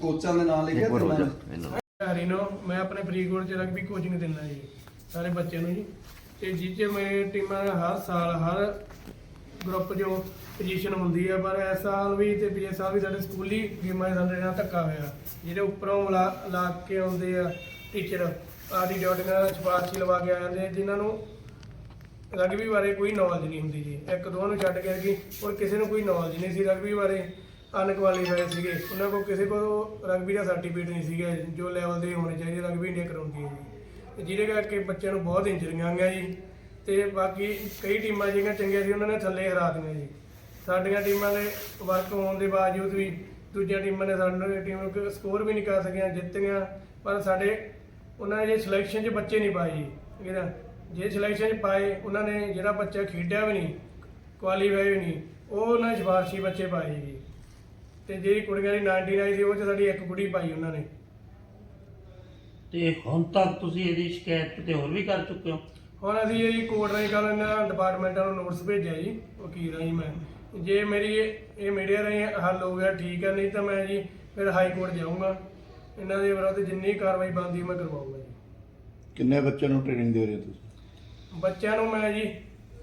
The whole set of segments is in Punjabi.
ਕੋਚਾਂ ਦੇ ਨਾਂ ਲਿਖਿਆ ਤੇ ਹਰੀਨੋ ਮੈਂ ਆਪਣੇ ਫਰੀਦਕੋਟ ਚ ਰਗਬੀ ਕੋਚਿੰਗ ਦਿੰਦਾ ਜੀ ਸਾਰੇ ਬੱਚਿਆਂ ਨੂੰ ਜੀ। ਤੇ 'ਚ ਮੇਰੀ ਟੀਮਾਂ ਹਰ ਸਾਲ ਹਰ ਗਰੁੱਪ 'ਚੋਂ ਪੋਜੀਸ਼ਨ ਹੁੰਦੀ ਹੈ ਪਰ ਇਸ ਸਾਲ ਵੀ ਤੇ ਪਿਛਲੇ ਸਾਲ ਵੀ ਸਾਡੇ ਸਕੂਲੀ ਗੇਮਾਂ ਸਾਡੇ ਨਾਲ ਧੱਕਾ ਹੋਇਆ। ਜਿਹੜੇ ਉੱਪਰੋਂ ਲਾ ਕੇ ਆਉਂਦੇ ਆ ਟੀਚਰ ਆਦੀ ਡਿਊਟੀਆਂ ਸਿਫਾਰਸ਼ੀ ਲਵਾ ਕੇ ਆ ਜਾਂਦੇ ਜਿਨ੍ਹਾਂ ਨੂੰ ਰਗਬੀ ਬਾਰੇ ਕੋਈ ਨੌਲੇਜ ਨਹੀਂ ਹੁੰਦੀ ਜੀ। ਇੱਕ ਦੋ ਨੂੰ ਛੱਡ ਕੇ ਕਿ ਔਰ ਕਿਸੇ ਨੂੰ ਕੋਈ ਨੌਲੇਜ ਨਹੀਂ ਸੀ ਰਗਬੀ ਬਾਰੇ। ਅਨਕੁਆਲੀਫਾਈਡ ਸੀਗੇ। ਉਹਨਾਂ ਕੋਲ ਕਿਸੇ ਕੋਲ ਰਗਬੀ ਦਾ ਸਰਟੀਫਿਕੇਟ ਨਹੀਂ ਸੀਗਾ ਜੋ ਲੈਵਲ ਦੇ ਹੋਣੇ ਚਾਹੀਦੇ, ਰਗਬੀ ਇੰਡੀਆ ਕਰਾਉਂਦੀ ਹੈ ਜੀ। ਜਿਹਦੇ ਕਰਕੇ ਬੱਚਿਆਂ ਨੂੰ ਬਹੁਤ ਇੰਜਰੀਆਂ ਆਈਆਂ ਜੀ। ਤੇ ਬਾਕੀ ਕਈ ਟੀਮਾਂ ਜਿਹੜੀਆਂ ਚੰਗੀਆਂ ਸੀ, ਉਹਨਾਂ ਨੇ ਥੱਲੇ ਹਰਾ ਦਿੱਤੀਆਂ ਜੀ। ਸਾਡੀਆਂ ਟੀਮਾਂ ਦੇ ਵਰਕ ਹੋਣ ਦੇ ਬਾਵਜੂਦ ਵੀ ਦੂਜੀਆਂ ਟੀਮਾਂ ਨੇ ਸਾਡੀ ਟੀਮ ਨੂੰ ਸਕੋਰ ਵੀ ਨਹੀਂ ਕਰ ਸਕੀਆਂ, ਜਿੱਤੀਆਂ। ਪਰ ਸਾਡੇ ਉਹਨਾਂ ਨੇ ਜੇ ਸਿਲੈਕਸ਼ਨ 'ਚ ਬੱਚੇ ਨਹੀਂ ਪਾਏ ਜੀ, ਠੀਕ ਹੈ ਨਾ? ਜੇ ਸਿਲੈਕਸ਼ਨ 'ਚ ਪਾਏ, ਉਹਨਾਂ ਨੇ ਜਿਹੜਾ ਬੱਚਾ ਖੇਡਿਆ ਵੀ ਨਹੀਂ ਕੁਆਲੀਫਾਈ ਵੀ ਨਹੀਂ, ਉਹ ਉਹਨਾਂ ਨੇ ਸਿਫਾਰਸ਼ੀ ਬੱਚੇ ਪਾਏ ਜੀ। ਤੇ ਜਿਹੜੀ ਕੁੜੀਆਂ ਦੀ 99 ਸੀ ਉਹ 'ਚ ਸਾਡੀ ਇੱਕ ਕੁੜੀ ਪਾਈ ਉਹਨਾਂ ਨੇ। ਤੇ ਹੁਣ ਤੱਕ ਤੁਸੀਂ ਇਹਦੀ ਸ਼ਿਕਾਇਤ ਕਿਤੇ ਹੋਰ ਵੀ ਕਰ ਚੁੱਕੇ ਹੋ? ਹੁਣ ਅਸੀਂ ਇਹ ਕੋਰਟ ਰਾਹੀਂ ਕੱਲ ਇਹਨਾਂ ਡਿਪਾਰਟਮੈਂਟਾਂ ਨੂੰ ਨੋਟਿਸ ਭੇਜਿਆ ਜੀ ਵਕੀਲ ਰਾਹੀਂ ਮੈਂ। ਜੇ ਮੇਰੀ ਇਹ ਇਹ ਮੀਡੀਆ ਰਾਹੀਂ ਹੱਲ ਹੋ ਗਿਆ ਠੀਕ ਹੈ ਨਹੀਂ ਤਾਂ ਮੈਂ ਜੀ ਫਿਰ ਹਾਈ ਕੋਰਟ ਜਾਊਂਗਾ। ਇਹਨਾਂ ਦੇ ਵਿਰੁੱਧ ਜਿੰਨੀ ਕਾਰਵਾਈ ਬਣਦੀ ਮੈਂ ਕਰਵਾਊਂਗਾ ਜੀ। ਕਿੰਨੇ ਬੱਚਿਆਂ ਨੂੰ ਟ੍ਰੇਨਿੰਗ ਦੇ ਰਹੇ ਹੋ ਤੁਸੀਂ? ਬੱਚਿਆਂ ਨੂੰ ਮੈਂ ਜੀ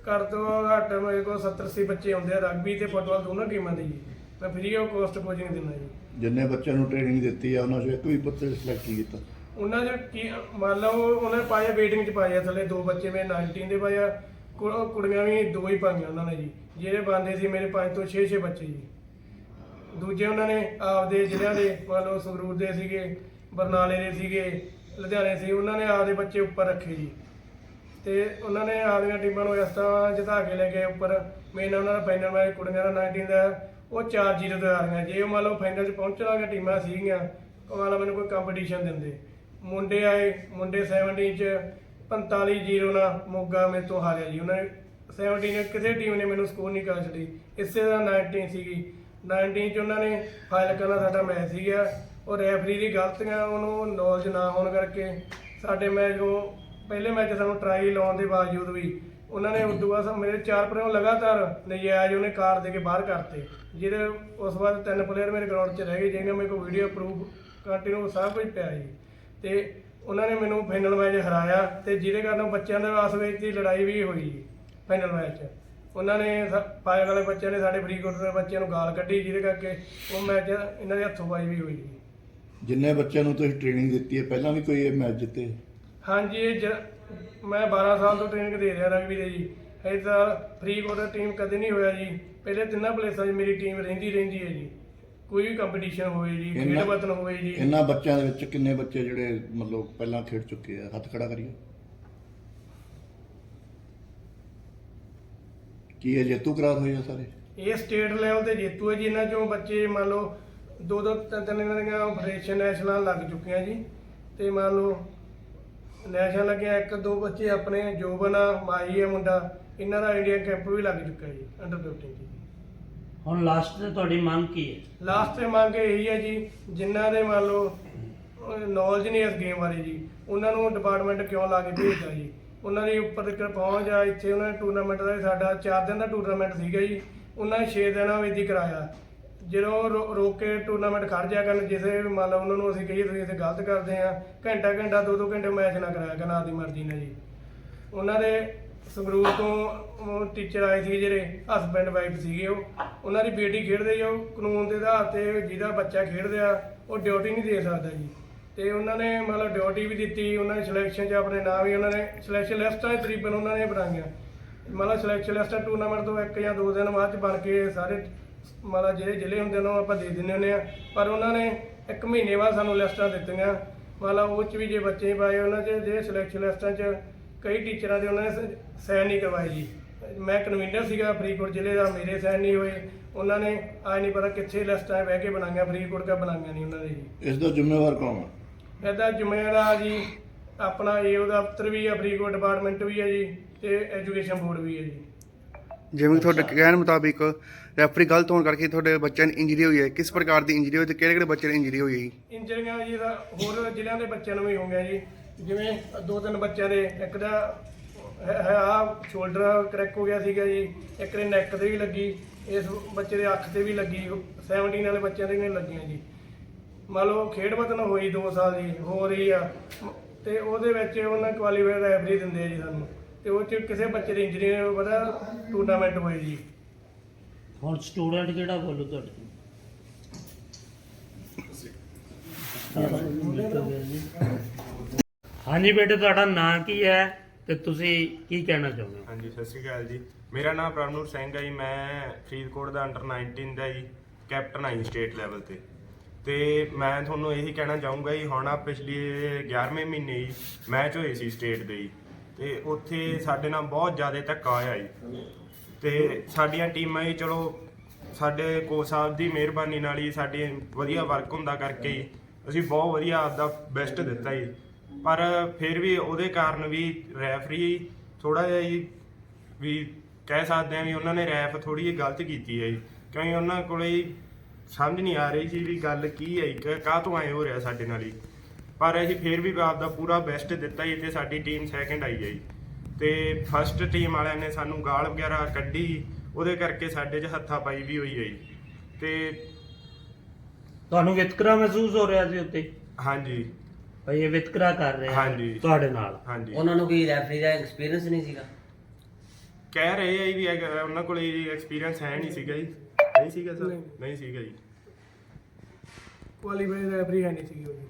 ਘੱਟ ਤੋਂ ਘੱਟ ਮੇਰੇ ਕੋਲ 70 80 ਬੱਚੇ ਆਉਂਦੇ ਆ ਰਗਬੀ ਤੇ ਫੁੱਟਬਾਲ ਦੋਨੋਂ ਗੇਮਾਂ ਦੇ ਜੀ। ਮੈਂ ਫ੍ਰੀ ਆਫ ਕੋਸਟ ਕੋਚਿੰਗ ਦਿੰਦਾ ਜੀ। ਜਿੰਨੇ ਬੱਚਿਆਂ ਨੂੰ ਟ੍ਰੇਨਿੰਗ ਦਿੱਤੀ ਆ ਉਹਨਾਂ ਚੋਂ ਇੱਕ ਵੀ ਬੱਚੇ ਸਿਲੈਕਟ ਕੀਤਾ। ਉਹਨਾਂ ਦੇ ਕੀ ਮੰਨ ਲਓ ਉਹਨੇ ਪਾਇਆ ਵੇਟਿੰਗ 'ਚ ਪਾਇਆ ਥੱਲੇ ਦੋ ਬੱਚੇ ਮੇਰੇ 19 ਦੇ ਪਾਇਆ ਕੁ- ਕੁੜੀਆਂ ਵੀ ਦੋ ਹੀ ਪਾਈਆਂ ਉਹਨਾਂ ਨੇ ਜੀ। ਜਿਹੜੇ ਬੰਦੇ ਸੀ ਮੇਰੇ ਪੰਜ ਤੋਂ 6-6 ਬੱਚੇ ਜੀ। ਦੂਜੇ ਉਹਨਾਂ ਨੇ ਆਪਦੇ ਜ਼ਿਲ੍ਹਿਆਂ ਦੇ ਮੰਨ ਲਓ ਸੰਗਰੂਰ ਦੇ ਸੀਗੇ ਬਰਨਾਲੇ ਦੇ ਸੀਗੇ ਲੁਧਿਆਣੇ ਸੀ ਉਹਨਾਂ ਨੇ ਆਪਦੇ ਬੱਚੇ ਉੱਪਰ ਰੱਖੇ ਜੀ। ਤੇ ਉਹਨਾਂ ਨੇ ਆਪਦੀਆਂ ਟੀਮਾਂ ਨੂੰ ਇਸ ਤਰ੍ਹਾਂ ਜਿਤਾ ਕੇ ਲੈ ਗਏ ਉੱਪਰ। ਮੇਨ ਉਹਨਾਂ ਦਾ ਫਾਈਨਲ ਮੈਚ ਕੁੜੀਆਂ ਦਾ 19 ਦਾ, ਉਹ 4-0 ਤੇ ਆ ਰਹੀਆਂ ਜੇ ਉਹ ਮੰਨ ਲਓ ਫਾਈਨਲ 'ਚ ਪਹੁੰਚਣ ਵਾਲੀਆਂ ਟੀਮਾਂ ਸੀਗੀਆਂ, ਉਹ ਮੰਨ ਲਓ ਮੈਨੂੰ ਕੋਈ ਕੰਪੀਟੀਸ਼ਨ ਦਿੰਦੇ। ਮੁੰਡੇ ਆਏ, ਮੁੰਡੇ 17 'ਚ 45-0 ਨਾਲ ਮੋਗਾ ਮੇਰੇ ਤੋਂ ਹਾਰਿਆ ਜੀ। ਉਹਨਾਂ ਨੇ 17 ਨੇ ਕਿਸੇ ਟੀਮ ਨੇ ਮੈਨੂੰ ਸਕੋਰ ਨਹੀਂ ਕਰ ਛੱਡੀ। ਇਸੇ ਦਾ 19 ਸੀਗੀ। 19 'ਚ ਉਹਨਾਂ ਨੇ ਫਾਈਲ ਕਰਨਾ ਸਾਡਾ ਮੈਚ ਸੀਗਾ। ਉਹ ਰੈਫਰੀ ਦੀ ਗਲਤੀਆਂ, ਉਹਨੂੰ ਨੌਲੇਜ ਨਾ ਹੋਣ ਕਰਕੇ ਸਾਡੇ ਮੈਚ ਨੂੰ, ਪਹਿਲੇ ਮੈਚ ਸਾਨੂੰ ਟਰਾਈ ਲਾਉਣ ਦੇ ਬਾਵਜੂਦ ਵੀ ਉਹਨਾਂ ਨੇ ਉਦੋਂ ਬਾਅਦ ਮੇਰੇ ਚਾਰ ਪਲੇਅਰ ਲਗਾਤਾਰ ਨਜਾਇਜ਼ ਉਹਨੇ ਕਾਰ ਦੇ ਕੇ ਬਾਹਰ ਕਰਤੇ। ਜਿਹਦੇ ਉਸ ਤੋਂ ਬਾਅਦ ਤਿੰਨ ਪਲੇਅਰ ਮੇਰੇ ਗਰਾਊਂਡ 'ਚ ਰਹਿ ਗਏ ਜਿਹਨਾਂ ਮੇਰੇ ਕੋਲ ਵੀਡੀਓ ਪ੍ਰੂਫ ਕੰਟੀਨਿਊ ਸਭ ਕੁਝ ਪਿਆ ਜੀ। ਤੇ ਉਹਨਾਂ ਨੇ ਮੈਨੂੰ ਫਾਈਨਲ ਮੈਚ ਹਰਾਇਆ ਤੇ ਜਿਹਦੇ ਕਾਰਨ ਬੱਚਿਆਂ ਦੇ ਆਸ ਵਿੱਚ ਦੀ ਲੜਾਈ ਵੀ ਹੋਈ ਜੀ ਫਾਈਨਲ ਮੈਚ 'ਚ। ਉਹਨਾਂ ਨੇ ਫਾਇਰ ਵਾਲੇ ਬੱਚਿਆਂ ਨੇ ਸਾਡੇ ਫਰੀਦਕੋਟ ਦੇ ਬੱਚਿਆਂ ਨੂੰ ਗਾਲ ਕੱਢੀ ਜਿਹਦੇ ਕਰਕੇ ਉਹ ਮੈਚ ਇਹਨਾਂ ਦੇ ਹੱਥੋਂ ਪਾਈ ਵੀ ਹੋਈ ਜੀ। ਜਿੰਨੇ ਬੱਚਿਆਂ ਨੂੰ ਤੁਸੀਂ ਟ੍ਰੇਨਿੰਗ ਦਿੱਤੀ ਹੈ ਪਹਿਲਾਂ ਵੀ ਕੋਈ ਇਹ ਮੈਚ ਜਿੱਤੇ? ਹਾਂਜੀ ਇਹ ਮੈਂ 12 ਸਾਲ ਤੋਂ ਟ੍ਰੇਨਿੰਗ ਦੇ ਰਿਹਾ ਰਗਬੀ ਦੇ ਜੀ। ਇਹ ਤਾਂ ਫਰੀਦਕੋਟ ਦਾ ਟੀਮ ਕਦੇ ਨਹੀਂ ਹੋਇਆ ਜੀ। ਪਹਿਲੇ ਤਿੰਨਾਂ ਪਲੇਸਾਂ 'ਚ ਮੇਰੀ ਟੀਮ ਰਹਿੰਦੀ ਰਹਿੰਦੀ ਹੈ ਜੀ। ਕੋਈ ਵੀ ਕੰਪੀਟੀਸ਼ਨ ਹੋਵੇ ਜੀ ਖੇਡ ਇਹਨਾਂ- ਵਤਨ ਹੋਵੇ ਜੀ। ਇਹਨਾਂ ਬੱਚਿਆਂ ਦੇ ਵਿੱਚ ਕਿੰਨੇ ਬੱਚੇ ਜਿਹੜੇ ਮਤਲਬ ਪਹਿਲਾਂ ਖੇਡ ਚੁੱਕੇ ਆ? ਹੱਥ ਖੜਾ ਕਰੀਏ। ਕੀ ਇਹ ਜੇਤੂ ਕਰਾਰ ਹੋਏ ਆ ਸਾਰੇ? ਇਹ ਸਟੇਟ ਲੈਵਲ ਤੇ ਜੇਤੂ ਹੈ ਜੀ। ਇਹਨਾਂ ਚੋਂ ਬੱਚੇ ਮੰਨ ਲਓ ਦੋ ਦੋ ਤਿੰਨ ਤਿੰਨ ਇਹਨਾਂ ਦੀਆਂ ਫੈਡਰੇਸ਼ਨ ਨੈਸ਼ਨਲ ਲੱਗ ਚੁੱਕੀਆਂ ਜੀ। ਤੇ ਮੰਨ ਲਓ ਨੈਸ਼ਨਲ ਲੱਗਿਆ ਇੱਕ ਦੋ ਬੱਚੇ ਆਪਣੇ ਜੋਬਨ ਆ ਮਾਈ ਹੈ ਮੁੰਡਾ ਇਹਨਾਂ ਦਾ ਇੰਡੀਆ ਕੈਂਪ ਵੀ ਲੱਗ ਚੁੱਕਾ ਜੀ ਅੰਡਰ 15 ਜੀ। ਹੁਣ ਲਾਸਟ ਤੇ ਤੁਹਾਡੀ ਮੰਗ ਕੀ ਹੈ? ਲਾਸਟ ਤੇ ਮੰਗ ਇਹੀ ਹੈ ਜੀ ਜਿਨ੍ਹਾਂ ਦੇ ਮੰਨ ਲਓ ਨੌਲੇਜ ਨਹੀਂ ਇਸ ਗੇਮ ਬਾਰੇ ਜੀ ਉਹਨਾਂ ਨੂੰ ਡਿਪਾਰਟਮੈਂਟ ਕਿਉਂ ਲਾ ਕੇ ਭੇਜਦਾ ਜੀ? ਉਹਨਾਂ ਦੀ ਉੱਪਰ ਤੱਕ ਪਹੁੰਚ ਆ ਇੱਥੇ ਉਹਨਾਂ ਨੇ ਟੂਰਨਾਮੈਂਟ ਦਾ ਸਾਡਾ 4 ਦਿਨ ਦਾ ਟੂਰਨਾਮੈਂਟ ਸੀਗਾ ਜੀ ਉਹਨਾਂ ਨੇ 6 ਦਿਨਾਂ ਵਿੱਚ ਹੀ ਕਰਾਇਆ। ਜਦੋਂ ਰੋ- ਰੋਕ ਕੇ ਟੂਰਨਾਮੈਂਟ ਖੜ ਜਾ ਕਰਨ ਜਿਸੇ ਵੀ ਮੰਨ ਲਓ ਉਹਨਾਂ ਨੂੰ ਅਸੀਂ ਕਹੀਏ ਤੁਸੀਂ ਇੱਥੇ ਗਲਤ ਕਰਦੇ ਆ, ਘੰਟਾ ਘੰਟਾ ਦੋ ਦੋ ਘੰਟੇ ਮੈਚ ਨਾ ਕਰਾਇਆ ਕਰਨ ਆਪਦੀ ਮਰਜ਼ੀ ਨਾਲ ਜੀ। ਉਹਨਾਂ ਦੇ ਸੰਗਰੂਰ ਤੋਂ ਟੀਚਰ ਆਏ ਸੀ ਜਿਹੜੇ ਹਸਬੈਂਡ ਵਾਈਫ ਸੀਗੇ ਉਹ। ਉਹਨਾਂ ਦੀ ਬੇਟੀ ਖੇਡਦੇ ਜੀ ਉਹ, ਕਾਨੂੰਨ ਦੇ ਆਧਾਰ ਤੇ ਜਿਹਦਾ ਬੱਚਾ ਖੇਡਦਾ ਉਹ ਡਿਊਟੀ ਨਹੀਂ ਦੇ ਸਕਦਾ ਜੀ। ਤੇ ਉਹਨਾਂ ਨੇ ਮਤਲਬ ਡਿਊਟੀ ਵੀ ਦਿੱਤੀ, ਉਹਨਾਂ ਨੇ ਸਿਲੈਕਸ਼ਨ 'ਚ ਆਪਣੇ ਨਾਮ ਵੀ ਉਹਨਾਂ ਨੇ ਸਿਲੈਕਸ਼ਨ ਲਿਸਟਾਂ ਤਕਰੀਬਨ ਉਹਨਾਂ ਨੇ ਬਣਾਈਆਂ। ਮਤਲਬ ਸਿਲੈਕਸ਼ਨ ਲਿਸਟਾਂ ਟੂਰਨਾਮੈਂਟ ਤੋਂ ਇੱਕ ਜਾਂ ਦੋ ਦਿਨ ਬਾਅਦ 'ਚ ਬਣ ਕੇ ਸਾਰੇ ਮਤਲਬ ਜਿਹੜੇ ਜ਼ਿਲ੍ਹੇ ਹੁੰਦੇ ਉਹਨਾਂ ਨੂੰ ਆਪਾਂ ਦੇ ਦਿੰਦੇ ਹੁੰਦੇ ਆ। ਪਰ ਉਹਨਾਂ ਨੇ ਇੱਕ ਮਹੀਨੇ ਬਾਅਦ ਸਾਨੂੰ ਲਿਸਟਾਂ ਦਿੱਤੀਆਂ। ਮਤਲਬ ਉਹ 'ਚ ਵੀ ਜੇ ਬੱਚੇ ਪਾਏ ਉਹਨਾਂ 'ਚ ਜਿਹੜੇ ਸਿਲੈਕਸ਼ਨ ਲਿਸਟਾਂ 'ਚ ਕਈ ਟੀਚਰਾਂ ਦੇ ਉਹਨਾਂ ਨੇ ਸਾਈਨ ਨਹੀਂ ਕਰਵਾਏ ਜੀ। ਮੈਂ ਕਨਵੀਨਰ ਸੀਗਾ ਫਰੀਦਕੋਟ ਜ਼ਿਲ੍ਹੇ ਦਾ ਮੇਰੇ ਸਾਈਨ ਨਹੀਂ ਹੋਏ। ਉਹਨਾਂ ਨੇ ਆਜ ਨਹੀਂ ਪਤਾ ਕਿੱਥੇ ਲਿਸਟਾਂ ਬਹਿ ਕੇ ਬਣਾਈਆਂ ਫਰੀਦਕੋਟ ਕਾ ਬਣਾਈਆਂ ਨਹੀਂ ਉਹਨਾਂ ਨੇ ਜੀ। ਇਸ ਦਾ ਜ਼ਿੰਮੇਵਾਰ ਕੌਣ ਹੈ ਇਹਦਾ ਜ਼ਿੰਮੇਵਾਰ ਜੀ ਆਪਣਾ ਏਓ ਦਫ਼ਤਰ ਵੀ ਹੈ ਫਰੀਦਕੋਟ ਡਿਪਾਰਟਮੈਂਟ ਵੀ ਹੈ ਜੀ ਤੇ ਐਜੂਕੇਸ਼ਨ ਬੋਰਡ ਵੀ ਹੈ ਜੀ। ਜਿਵੇਂ ਕਿ ਤੁਹਾਡੇ ਕਹਿਣ ਮੁਤਾਬਿਕ ਰੈਫਰੀ ਗਲਤ ਹੋਣ ਕਰਕੇ ਤੁਹਾਡੇ ਬੱਚਿਆਂ ਨੂੰ ਇੰਜਰੀ ਹੋਈ ਹੈ ਕਿਸ ਪ੍ਰਕਾਰ ਦੀ ਇੰਜਰੀ ਹੋਈ ਤੇ ਕਿਹੜੇ ਕਿਹੜੇ ਬੱਚਿਆਂ ਨੂੰ ਇੰਜਰੀ ਹੋਈ ਹੈ ਜੀ? ਇੰਜਰੀਆਂ ਜੀ ਦਾ ਹੋਰ ਜ਼ਿਲ੍ਹਿਆਂ ਦੇ ਬੱਚਿਆਂ ਨੂੰ ਵੀ ਹੋ ਗਿਆ ਜੀ। ਜਿਵੇਂ ਦੋ ਤਿੰਨ ਬੱਚਿਆਂ ਦੇ ਇੱਕ ਦਾ ਹੈ ਆ ਸ਼ੋਲਡਰ ਕਰੈਕ ਹੋ ਗਿਆ ਸੀਗਾ ਜੀ ਇੱਕ ਦੇ ਨੈਕ ਤੇ ਵੀ ਲੱਗੀ ਇਸ ਬੱਚੇ ਦੇ ਅੱਖ ਤੇ ਵੀ ਲੱਗੀ 17 ਵਾਲੇ ਬੱਚਿਆਂ ਦੇ ਵੀ ਲੱਗੀਆਂ ਜੀ। ਮੰਨ ਲਓ ਖੇਡ ਬਦਨ ਹੋਈ 2 ਸਾਲ ਦੀ ਹੋ ਰਹੀ ਆ ਤੇ ਉਹਦੇ ਵਿੱਚ ਉਹਨਾਂ ਕੁਆਲੀਫਾਇਰ ਰੈਫਰੀ ਦਿੰਦੇ ਆ ਜੀ ਸਾਨੂੰ। ਤੇ ਉਹ ਚ ਕਿਸੇ ਬੱਚੇ ਦੀ ਇੰਜਰੀ ਨੇ ਪਤਾ ਟੂਰਨਾਮੈਂਟ ਹੋਈ ਜੀ। ਹੁਣ ਸਟੂਡੈਂਟ ਕਿਹੜਾ ਬੋਲੋ ਤੁਹਾਡੇ ਹਾਂਜੀ ਬੇਟੇ ਤੁਹਾਡਾ ਨਾਂ ਕੀ ਹੈ ਤੇ ਤੁਸੀਂ ਕੀ ਕਹਿਣਾ ਚਾਹੁੰਦੇ ਹੋ? ਹਾਂਜੀ ਸਤਿ ਸ਼੍ਰੀ ਅਕਾਲ ਜੀ। ਮੇਰਾ ਨਾਮ ਪ੍ਰਭਨੂਰ ਸਿੰਘ ਹੈ ਜੀ। ਮੈਂ ਫਰੀਦਕੋਟ ਦਾ ਅੰਡਰ 19 ਦਾ ਜੀ ਕੈਪਟਨ ਹਾਂ ਜੀ ਸਟੇਟ ਲੈਵਲ ਤੇ। ਤੇ ਮੈਂ ਤੁਹਾਨੂੰ ਇਹੀ ਕਹਿਣਾ ਚਾਹੂੰਗਾ ਜੀ ਹੁਣ ਆ ਪਿਛਲੀ 11ਵੇਂ ਮਹੀਨੇ ਜੀ ਮੈਚ ਹੋਏ ਸੀ ਸਟੇਟ ਦੇ ਜੀ। ਤੇ ਉੱਥੇ ਸਾਡੇ ਨਾਲ ਬਹੁਤ ਜ਼ਿਆਦਾ ਧੱਕਾ ਹੋਇਆ ਜੀ। ਤੇ ਸਾਡੀਆਂ ਟੀਮਾਂ ਹੀ ਚਲੋ, ਸਾਡੇ ਕੋਚ ਸਾਹਿਬ ਦੀ ਮਿਹਰਬਾਨੀ ਨਾਲ ਹੀ ਸਾਡੇ ਵਧੀਆ ਵਰਕ ਹੁੰਦਾ ਕਰਕੇ ਹੀ ਅਸੀਂ ਬਹੁਤ ਵਧੀਆ ਆਪਦਾ ਬੈਸਟ ਦਿੱਤਾ ਜੀ। ਪਰ ਫਿਰ ਵੀ ਉਹਦੇ ਕਾਰਨ ਵੀ ਰੈਫਰੀ ਥੋੜਾ ਜਿਹਾ ਜੀ ਵੀ ਕਹਿ ਸਕਦੇ ਆ ਵੀ ਉਹਨਾਂ ਨੇ ਰੈਫ ਥੋੜੀ ਜਿਹੀ ਗਲਤ ਕੀਤੀ ਹੈ ਜੀ। ਕਿਉਂਕਿ ਉਹਨਾਂ ਕੋਲੇ ਜੀ ਸਮਝ ਨਹੀਂ ਆ ਰਹੀ ਸੀ ਵੀ ਗੱਲ ਕੀ ਹੈ ਜੀ ਕਾਹ ਤੋਂ ਐ ਹੋ ਰਿਹਾ ਸਾਡੇ ਨਾਲ ਹੀ ਪਰ ਅਸੀਂ ਫਿਰ ਵੀ ਆਪਦਾ ਪੂਰਾ ਬੈਸਟ ਦਿੱਤਾ ਜੀ ਤੇ ਸਾਡੀ ਟੀਮ ਸੈਕੰਡ ਆਈ ਹੈ ਜੀ। ਤੇ ਫਸਟ ਟੀਮ ਵਾਲਿਆਂ ਨੇ ਸਾਨੂੰ ਗਾਲ ਵਗੈਰਾ ਕੱਢੀ ਉਹਦੇ ਕਰਕੇ ਸਾਡੇ 'ਚ ਹੱਥਾ ਪਾਈ ਵੀ ਹੋਈ ਹੈ ਜੀ। ਤੇ ਤੁਹਾਨੂੰ ਵਿਤਕਰਾ ਮਹਿਸੂਸ ਹੋ ਰਿਹਾ ਸੀ ਉੱਤੇ? ਹਾਂਜੀ। ਭਈ ਇਹ ਵਿਤਕਰਾ ਕਰ ਰਹੇ ਆ ਹਾਂਜੀ। ਤੁਹਾਡੇ ਨਾਲ। ਹਾਂਜੀ। ਉਹਨਾਂ ਨੂੰ ਕੋਈ ਰੈਫਰੀ ਦਾ ਐਕਸਪੀਰੀਅੰਸ ਨਹੀਂ ਸੀਗਾ? ਕਹਿ ਰਹੇ ਆ ਜੀ ਵੀ ਅਗਰ ਉਹਨਾਂ ਕੋਲ ਐਕਸਪੀਰੀਅੰਸ ਹੈ ਨਹੀਂ ਸੀਗਾ ਜੀ। ਨਹੀਂ ਸੀਗਾ ਸਰ ਨਹੀਂ। ਸੀਗਾ ਜੀ। ਕੁਆਲੀਫਾਇਰ ਰੈਫਰੀ ਹੈ ਨਹੀਂ ਸੀ ਉਹ ਜੀ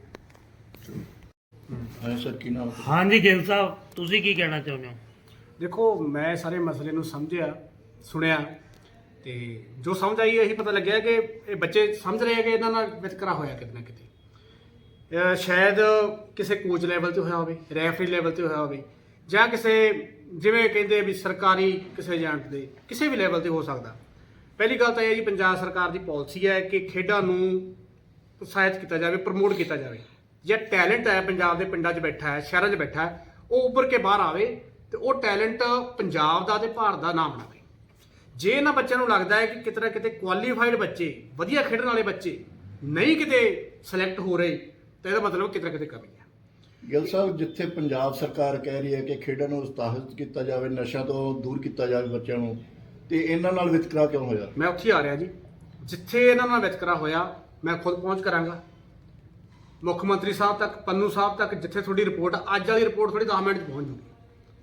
ਹਾਂ ਸਰ ਕੀ ਨਾਮ ਹੈ? ਹਾਂਜੀ ਗਿੱਲ ਸਾਹਿਬ ਤੁਸੀਂ ਕੀ ਕਹਿਣਾ ਚਾਹੁੰਦੇ ਹੋ? ਦੇਖੋ ਮੈਂ ਸਾਰੇ ਮਸਲੇ ਨੂੰ ਸਮਝਿਆ ਸੁਣਿਆ ਤੇ ਜੋ ਸਮਝ ਆਈ ਇਹੀ ਪਤਾ ਲੱਗਿਆ ਕਿ ਇਹ ਬੱਚੇ ਸਮਝ ਰਹੇ ਆ ਕਿ ਇਹਨਾਂ ਨਾਲ ਵਿਤਕਰਾ ਹੋਇਆ ਕਿਤੇ ਨਾ ਕਿਤੇ। ਸ਼ਾਇਦ ਕਿਸੇ ਕੋਚ ਲੈਵਲ ਤੇ ਹੋਇਆ ਹੋਵੇ ਰੈਫਰੀ ਲੈਵਲ ਤੇ ਹੋਇਆ ਹੋਵੇ ਜਾਂ ਕਿਸੇ ਜਿਵੇਂ ਕਹਿੰਦੇ ਵੀ ਸਰਕਾਰੀ ਕਿਸੇ ਏਜੰਟ ਦੇ ਕਿਸੇ ਵੀ ਲੈਵਲ ਤੇ ਹੋ ਸਕਦਾ। ਪਹਿਲੀ ਗੱਲ ਤਾਂ ਇਹ ਹੈ ਜੀ ਪੰਜਾਬ ਸਰਕਾਰ ਦੀ ਪਾਲਿਸੀ ਹੈ ਕਿ ਖੇਡਾਂ ਨੂੰ ਉਤਸ਼ਾਹਿਤ ਕੀਤਾ ਜਾਵੇ ਪ੍ਰਮੋਟ ਕੀਤਾ ਜਾਵੇ। ਜੇ ਟੈਲੈਂਟ ਹੈ ਪੰਜਾਬ ਦੇ ਪਿੰਡਾਂ 'ਚ ਬੈਠਾ ਹੈ ਸ਼ਹਿਰਾਂ 'ਚ ਬੈਠਾ ਹੈ ਉਹ ਉੱਭਰ ਕੇ ਬਾਹਰ ਆਵੇ ਤੇ ਉਹ ਟੈਲੈਂਟ ਪੰਜਾਬ ਦਾ ਤੇ ਭਾਰਤ ਦਾ ਨਾਮ ਬਣਾਵੇ। ਜੇ ਇਹਨਾਂ ਬੱਚਿਆਂ ਨੂੰ ਲੱਗਦਾ ਹੈ ਕਿ ਕਿਤੇ ਨਾ ਕਿਤੇ ਕੁਆਲੀਫਾਈਡ ਬੱਚੇ ਵਧੀਆ ਖੇਡਣ ਵਾਲੇ ਬੱਚੇ ਨਹੀਂ ਕਿਤੇ ਸਿਲੈਕਟ ਹੋ ਰਹੇ ਤਾਂ ਇਹਦਾ ਮਤਲਬ ਕਿਤੇ ਨਾ ਕਿਤੇ ਕਮੀ ਹੈ। ਗਿੱਲ ਸਾਹਿਬ ਜਿੱਥੇ ਪੰਜਾਬ ਸਰਕਾਰ ਕਹਿ ਰਹੀ ਹੈ ਕਿ ਖੇਡਾਂ ਨੂੰ ਉਤਸ਼ਾਹਿਤ ਕੀਤਾ ਜਾਵੇ ਨਸ਼ਿਆਂ ਤੋਂ ਦੂਰ ਕੀਤਾ ਜਾਵੇ ਬੱਚਿਆਂ ਨੂੰ ਤੇ ਇਹਨਾਂ ਨਾਲ ਵਿਤਕਰਾ ਕਿਉਂ ਹੋਇਆ? ਮੈਂ ਉੱਥੇ ਆ ਰਿਹਾ ਜੀ। ਜਿੱਥੇ ਇਹਨਾਂ ਨਾਲ ਵਿਤਕਰਾ ਹੋਇਆ ਮੈਂ ਖੁਦ ਪਹੁੰਚ ਕਰਾਂਗਾ। ਮੁੱਖ ਮੰਤਰੀ ਸਾਹਿਬ ਤੱਕ, ਪੰਨੂ ਸਾਹਿਬ ਤੱਕ ਜਿੱਥੇ ਤੁਹਾਡੀ ਰਿਪੋਰਟ ਅੱਜ ਵਾਲੀ ਰਿਪੋਰਟ ਥੋੜੀ 10 ਮਿੰਟ 'ਚ ਪਹੁੰਚ ਜੂਗੀ।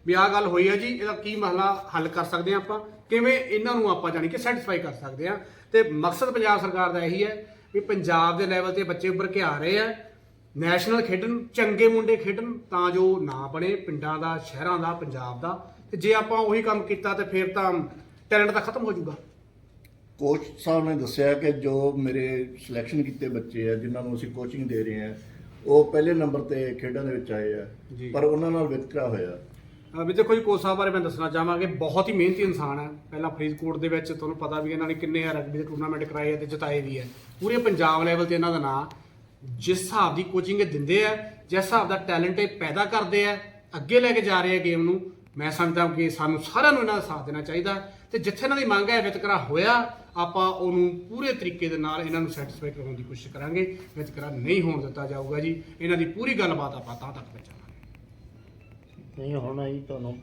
ਵੀ ਆਹ ਗੱਲ ਹੋਈ ਹੈ ਜੀ, ਇਹਦਾ ਕੀ ਮਸਲਾ ਹੱਲ ਕਰ ਸਕਦੇ ਹਾਂ ਆਪਾਂ, ਕਿਵੇਂ ਇਹਨਾਂ ਨੂੰ ਆਪਾਂ ਜਾਣੀ ਕਿ ਸੈਟੀਸਫਾਈ ਕਰ ਸਕਦੇ ਹਾਂ। ਤੇ ਮਕਸਦ ਪੰਜਾਬ ਸਰਕਾਰ ਦਾ ਇਹੀ ਹੈ ਵੀ ਪੰਜਾਬ ਦੇ ਲੈਵਲ ਤੇ ਬੱਚੇ ਉੱਭਰ ਕੇ ਆ ਰਹੇ ਆ ਨੈਸ਼ਨਲ ਖੇਡਣ, ਚੰਗੇ ਮੁੰਡੇ ਖੇਡਣ, ਤਾਂ ਜੋ ਨਾ ਬਣੇ ਪਿੰਡਾਂ ਦਾ, ਸ਼ਹਿਰਾਂ ਦਾ, ਪੰਜਾਬ ਦਾ। ਤੇ ਜੇ ਆਪਾਂ ਉਹੀ ਕੰਮ ਕੀਤਾ ਤੇ ਫਿਰ ਤਾਂ ਟੈਲੈਂਟ ਤਾਂ ਖਤਮ ਹੋ ਜਾਊਗਾ ਕੋਚ ਸਾਹਿਬ ਨੇ ਦੱਸਿਆ ਕਿ ਜੋ ਮੇਰੇ ਸਿਲੈਕਸ਼ਨ ਕੀਤੇ ਬੱਚੇ ਆ ਜਿਨ੍ਹਾਂ ਨੂੰ ਅਸੀਂ ਕੋਚਿੰਗ ਦੇ ਰਹੇ ਹਾਂ ਉਹ ਪਹਿਲੇ ਨੰਬਰ ਤੇ ਖੇਡਾਂ ਦੇ ਵਿੱਚ ਆਏ ਆ ਜੀ। ਪਰ ਉਹਨਾਂ ਨਾਲ ਵਿਤਕਰਾ ਹੋਇਆ। ਅਹ ਵੀ ਦੇਖੋ ਜੀ ਕੋਚ ਸਾਹਿਬ ਬਾਰੇ ਮੈਂ ਦੱਸਣਾ ਚਾਹਾਂਗਾ ਬਹੁਤ ਹੀ ਮਿਹਨਤੀ ਇਨਸਾਨ ਹੈ ਪਹਿਲਾਂ ਫਰੀਦਕੋਟ ਦੇ ਵਿੱਚ ਤੁਹਾਨੂੰ ਪਤਾ ਵੀ ਇਹਨਾਂ ਨੇ ਕਿੰਨੇ ਰਗਬੀ ਦੇ ਟੂਰਨਾਮੈਂਟ ਕਰਾਏ ਆ ਤੇ ਜਿਤਾਏ ਵੀ ਹੈ ਪੂਰੇ ਪੰਜਾਬ ਲੈਵਲ ਤੇ ਇਹਨਾਂ ਦਾ ਨਾਂ। ਜਿਸ ਹਿਸਾਬ ਦੀ ਕੋਚਿੰਗ ਇਹ ਦਿੰਦੇ ਆ ਜਿਸ ਹਿਸਾਬ ਦਾ ਟੈਲੈਂਟ ਇਹ ਪੈਦਾ ਕਰਦੇ ਆ ਅੱਗੇ ਲੈ ਕੇ ਜਾ ਰਹੇ ਆ ਗੇਮ ਨੂੰ ਮੈਂ ਸਮਝਦਾ ਕਿ ਸਾਨੂੰ ਸਾਰਿਆਂ ਨੂੰ ਇਹਨਾਂ ਦਾ ਸਾਥ ਦੇਣਾ ਚਾਹੀਦਾ। ਤੇ ਜਿੱਥੇ ਇਹਨਾਂ ਦੀ ਮੰਗ ਹੈ ਵਿਤਕਰਾ ਹੋਇਆ ਆਪਾਂ ਉਹਨੂੰ ਪੂਰੇ ਤਰੀਕੇ ਦੇ ਨਾਲ ਇਹਨਾਂ ਨੂੰ ਸੈਟੀਸਫਾਈ ਕਰਾਉਣ ਦੀ ਕੋਸ਼ਿਸ਼ ਕਰਾਂਗੇ। ਵਿਤਕਰਾ ਨਹੀਂ ਹੋਣ ਦਿੱਤਾ ਜਾਊਗਾ ਜੀ। ਇਹਨਾਂ ਦੀ ਪੂਰੀ ਗੱਲਬਾਤ ਆਪਾਂ ਤਾਂ ਤੱਕ ਪਹੁੰਚਾਵਾਂਗੇ। ਨਹੀਂ ਹੁਣ ਆਈ ਤੁਹਾਨੂੰ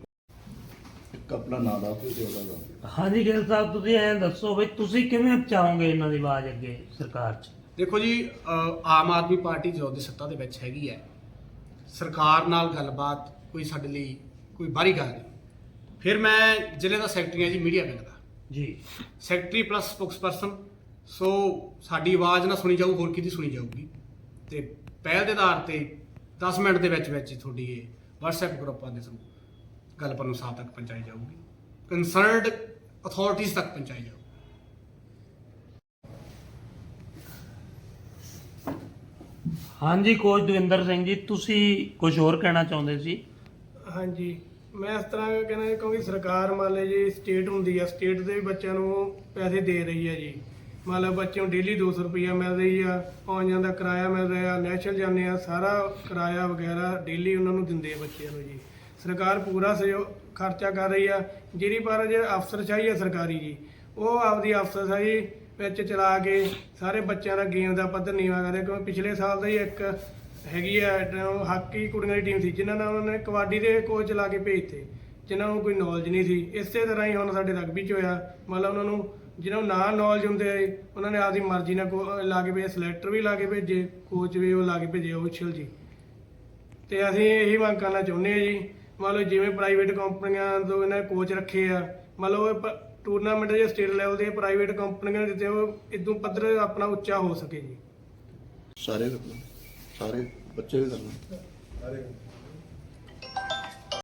ਇੱਕ ਆਪਣਾ ਨਾਂ ਦਿਓ ਤੇ ਉਹਦਾ ਦੱਸ ਹਾਂਜੀ ਗਿੱਲ ਸਾਹਿਬ ਤੁਸੀਂ ਐਂ ਦੱਸੋ ਬਈ ਤੁਸੀਂ ਕਿਵੇਂ ਪਹੁੰਚਾਓਗੇ ਇਹਨਾਂ ਦੀ ਆਵਾਜ਼ ਅੱਗੇ ਸਰਕਾਰ 'ਚ? ਦੇਖੋ ਜੀ ਆਮ ਆਦਮੀ ਪਾਰਟੀ ਜੋ ਦੀ ਸੱਤਾ ਦੇ ਵਿੱਚ ਹੈਗੀ ਹੈ ਸਰਕਾਰ ਨਾਲ ਗੱਲਬਾਤ ਕੋਈ ਸਾਡੇ ਲਈ ਕੋਈ ਬਾਹਰੀ ਗੱਲ ਨਹੀਂ। ਫਿਰ ਮੈਂ ਜ਼ਿਲ੍ਹੇ ਦਾ ਸੈਕਟਰੀ ਹਾਂ ਜੀ ਮੀਡੀਆ ਵਿੰਗ ਦਾ। ਜੀ। ਸੈਕਟਰੀ ਪਲੱਸ ਸਪੋਕਸਪਰਸਨ ਸੋ ਸਾਡੀ ਆਵਾਜ਼ ਨਾ ਸੁਣੀ ਜਾਊ ਹੋਰ ਕਿਹਦੀ ਸੁਣੀ ਜਾਊਗੀ? ਤੇ ਪਹਿਲ ਦੇ ਆਧਾਰ ਤੇ 10 ਮਿੰਟ ਦੇ ਵਿੱਚ ਵਿੱਚ ਹੀ ਤੁਹਾਡੀ ਇਹ WhatsApp ਗਰੁੱਪਾਂ ਦੇ ਥਰੂ ਗੱਲ ਪਰ ਨੂੰ ਸਾਹ ਤੱਕ ਪਹੁੰਚਾਈ ਜਾਊਗੀ। ਕੰਸਰਨਡ ਅਥਾਰਟੀਜ਼ ਤੱਕ ਪਹੁੰਚਾਈ ਜਾਊਗੀ। ਹਾਂਜੀ ਕੋਚ ਦਵਿੰਦਰ ਸਿੰਘ ਜੀ ਤੁਸੀਂ ਕੁਝ ਹੋਰ ਕਹਿਣਾ ਚਾਹੁੰਦੇ ਸੀ? ਹਾਂਜੀ। ਮੈਂ ਇਸ ਤਰ੍ਹਾਂ ਕਹਿੰਦਾ ਜੀ, ਕਿਉਂਕਿ ਸਰਕਾਰ ਮੰਨ ਲਓ ਜੀ ਸਟੇਟ ਹੁੰਦੀ ਆ ਸਟੇਟ ਦੇ ਵੀ ਬੱਚਿਆਂ ਨੂੰ ਪੈਸੇ ਦੇ ਰਹੀ ਹੈ ਜੀ। ਮੰਨ ਲਓ ਬੱਚੇ ਨੂੰ ਡੇਲੀ 200 ਰੁਪਈਆ ਮਿਲ ਰਹੀ ਆ ਆਉਣ ਜਾਣ ਦਾ ਕਿਰਾਇਆ ਮਿਲ ਰਿਹਾ ਨੈਸ਼ਨਲ ਜਾਂਦੇ ਆ ਸਾਰਾ ਕਿਰਾਇਆ ਵਗੈਰਾ ਡੇਲੀ ਉਹਨਾਂ ਨੂੰ ਦਿੰਦੇ ਆ ਬੱਚਿਆਂ ਨੂੰ ਜੀ। ਸਰਕਾਰ ਪੂਰਾ ਸਹਿਯੋਗ ਖਰਚਾ ਕਰ ਰਹੀ ਆ ਜਿਹੜੀ ਪਰ ਜੇ ਅਫਸਰਸ਼ਾਹੀ ਆ ਸਰਕਾਰੀ ਜੀ ਉਹ ਆਪਦੀ ਅਫਸਰਸ਼ਾਹੀ ਵਿੱਚ ਚਲਾ ਕੇ ਸਾਰੇ ਬੱਚਿਆਂ ਦਾ ਗੇਮ ਦਾ ਪੱਧਰ ਨੀਵਾਂ ਕਰਦੇ ਕਿਉਂਕਿ ਪਿਛਲੇ ਸਾਲ ਦਾ ਹੀ ਇੱਕ ਹੈਗੀ ਆ ਹਾਕੀ ਕੁੜੀਆਂ ਦੀ ਟੀਮ ਸੀ, ਜਿਨ੍ਹਾਂ ਨਾਲ ਉਹਨਾਂ ਨੇ ਕਬੱਡੀ ਦੇ ਕੋਚ ਲਾ ਕੇ ਭੇਜਤੇ ਜਿਨ੍ਹਾਂ ਨੂੰ ਕੋਈ ਨੌਲੇਜ ਨਹੀਂ ਸੀ। ਇਸੇ ਤਰ੍ਹਾਂ ਹੀ ਹੁਣ ਸਾਡੇ ਰਗਬੀ 'ਚ ਹੋਇਆ, ਮਤਲਬ ਉਹਨਾਂ ਨੂੰ ਜਿਹਨਾਂ ਨੂੰ ਨਾ ਨੌਲੇਜ ਹੁੰਦੇ ਆ ਉਹਨਾਂ ਨੇ ਆਪਦੀ ਮਰਜ਼ੀ ਨਾਲ ਲਾ ਕੇ ਭੇਜੇ ਸਿਲੈਕਟਰ ਵੀ ਲਾ ਕੇ ਭੇਜੇ ਕੋਚ ਵੀ ਉਹ ਲਾ ਕੇ ਭੇਜੇ ਉਛਲ ਜੀ। ਤੇ ਅਸੀਂ ਇਹੀ ਮੰਗ ਕਰਨਾ ਚਾਹੁੰਦੇ ਆ ਜੀ ਮੰਨ ਲਓ ਜਿਵੇਂ ਪ੍ਰਾਈਵੇਟ ਕੰਪਨੀਆਂ ਤੋਂ ਇਹਨਾਂ ਨੇ ਕੋਚ ਰੱਖੇ ਆ ਮੰਨ ਲਓ ਟੂਰਨਾਮੈਂਟ ਜੇ ਸਟੇਟ ਲੈਵਲ ਦੇ ਪ੍ਰਾਈਵੇਟ ਕੰਪਨੀਆਂ ਨੇ ਦਿੱਤੇ ਉਹ ਇਦੋਂ ਪੱਧਰ ਆਪਣਾ ਉੱਚਾ ਹੋ ਸਕੇ ਜੀ। ਸਾਰੇ ਸਾਰੇ ਬੱਚੇ ਵੀ ਕਰਨਾ